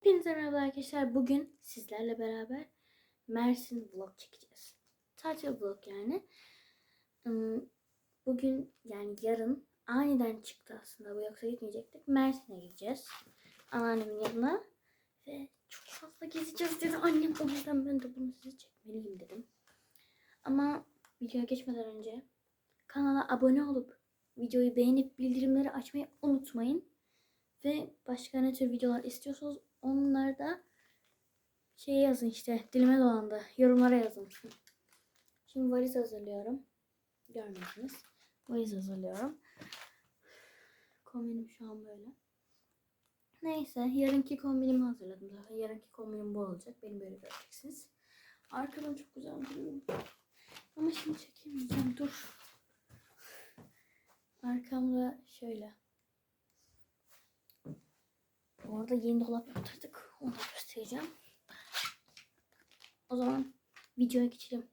Hepinize merhaba arkadaşlar. Bugün sizlerle beraber Mersin vlog çekeceğiz. Tatil vlog yani. Hmm, Bugün yani yarın aniden çıktı aslında bu yoksa gitmeyecektik. Mersin'e gideceğiz. Anneannemin yanına. Ve çok fazla gezeceğiz dedi annem. O yüzden ben de bunu size çekmeliyim dedim. Ama videoya geçmeden önce kanala abone olup videoyu beğenip bildirimleri açmayı unutmayın. Ve başka ne tür videolar istiyorsanız onları da şey yazın işte dilime dolandı. Yorumlara yazın. Şimdi valiz hazırlıyorum. Görmediniz. Valiz hazırlıyorum. Kombinim şu an böyle. Neyse yarınki kombinimi hazırladım zaten. Yarınki kombinim bu olacak. Beni böyle göreceksiniz. Arkadan çok güzel duruyor. Ama şimdi çekemeyeceğim. Yeni dolap yaptırdık. Onu da göstereceğim. O zaman videoya geçelim.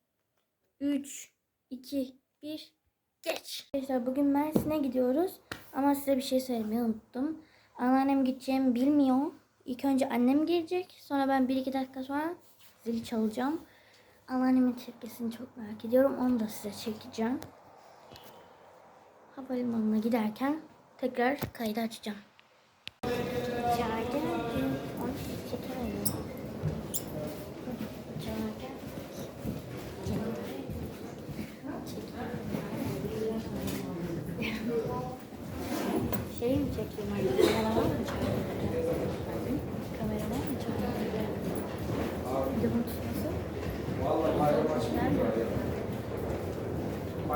3, 2, 1, geç. Arkadaşlar bugün Mersin'e gidiyoruz. Ama size bir şey söylemeyi unuttum. Anneannem gideceğimi bilmiyor. İlk önce annem gelecek. Sonra ben 1-2 dakika sonra zili çalacağım. Anneannemin tepkisini çok merak ediyorum. Onu da size çekeceğim. Havalimanına giderken tekrar kaydı açacağım. Çağırdı.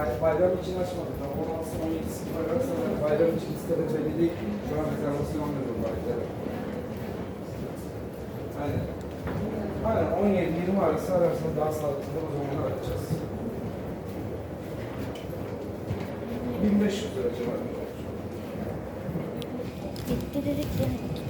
Bayram için açmadık. Tam 16 17'si ararsa bayram için listede belli değil. Şu an rezervasyon almıyorum bayramda. Aynen. Aynen 17-20 arası ararsanız daha sağlıklı o zaman arayacağız. 1500 lira civarında. Gitti dedik de gitti.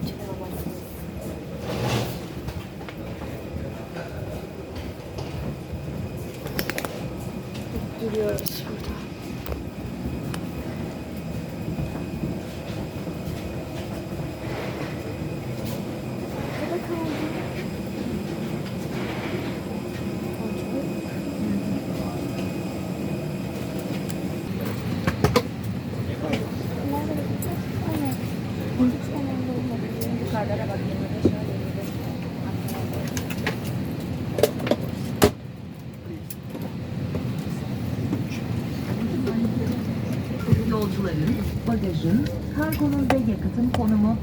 Yolcuların, bagajın, kargonun ve yakıtın konumu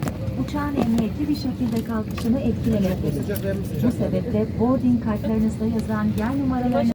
uçağın emniyetli bir şekilde kalkışını etkilemektedir. Bu sebeple boarding kartlarınızda yazan yer numaralarını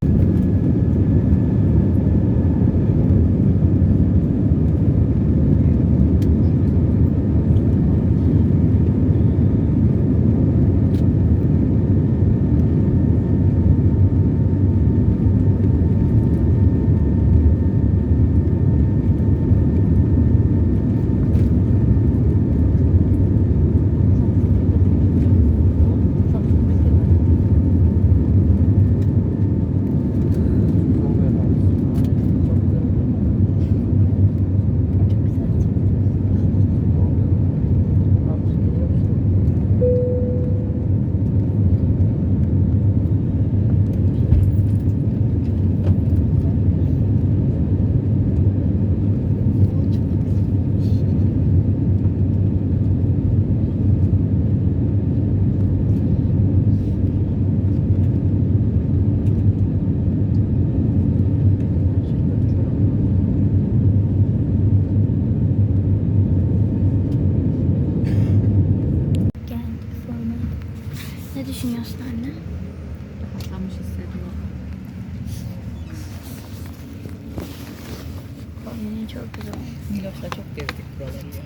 Kombinin çok güzel. Miloş'la çok gezdik buraları ya.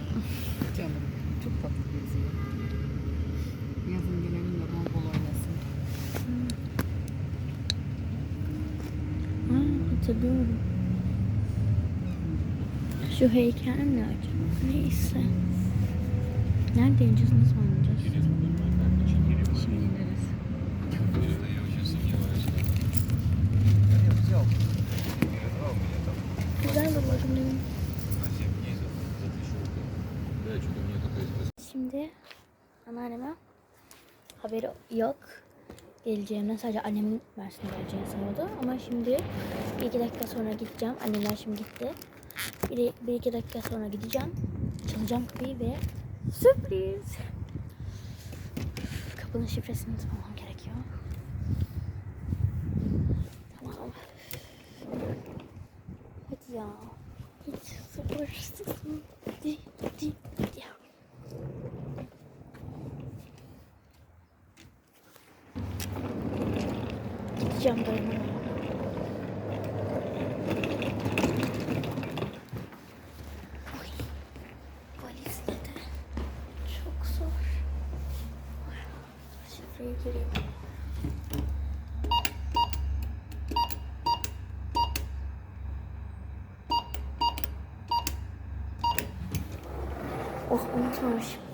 Canım çok tatlı geziyor. Yazın gelelim de bol bol oynasın. Aa, hatırlıyorum. Şu heykel ne acaba? Neyse. Nerede ineceğiz? Nasıl oynayacağız? Şimdi ineriz. Güzel de bakın dedim. Şimdi anneanneme haberi yok geleceğimden. Sadece annemin Mersin'e geleceğini sanıyordu. Ama şimdi bir iki dakika sonra gideceğim. Annemler şimdi gitti. Bir, bir iki dakika sonra gideceğim. Çalacağım kapıyı ve sürpriz. Kapının şifresini bulmam gerekiyor. Tamam. Hadi ya. Hiç sabırsızım. Hadi, hadi, hadi ya. Gideceğim dayımın. Oy. Valizle de çok zor. Şifreyi gireyim. Oh unutmamışım.